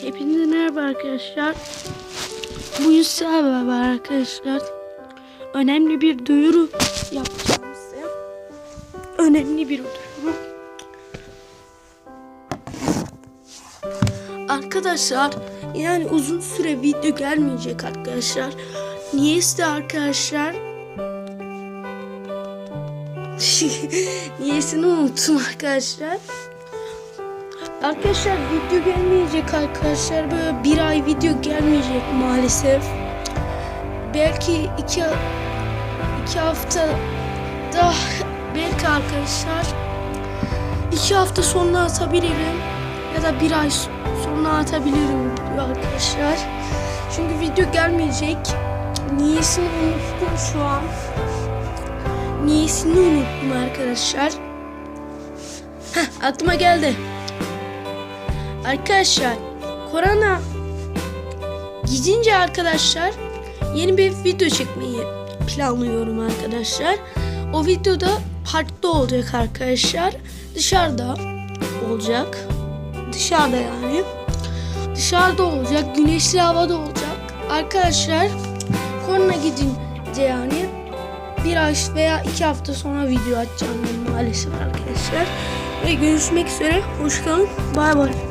Hepinize merhaba arkadaşlar. Bugün sizlerle beraber arkadaşlar önemli bir duyuru yapacağım size. Önemli bir duyuru. Arkadaşlar yani uzun süre video gelmeyecek arkadaşlar. Niyeyse arkadaşlar Niyesini unuttum arkadaşlar. Arkadaşlar video gelmeyecek arkadaşlar. Böyle bir ay video gelmeyecek maalesef. Belki iki, iki hafta daha belki arkadaşlar iki hafta sonra atabilirim ya da bir ay sonra atabilirim arkadaşlar. Çünkü video gelmeyecek. Niyesini unuttum şu an. Niyesini unuttum arkadaşlar. Heh, aklıma geldi. Arkadaşlar korona gidince arkadaşlar yeni bir video çekmeyi planlıyorum arkadaşlar. O videoda parkta olacak arkadaşlar. Dışarıda olacak. Dışarıda yani. Dışarıda olacak. Güneşli havada olacak. Arkadaşlar korona gidince yani bir ay veya iki hafta sonra video atacağım ben maalesef arkadaşlar. Ve görüşmek üzere. Hoşçakalın. Bay bay.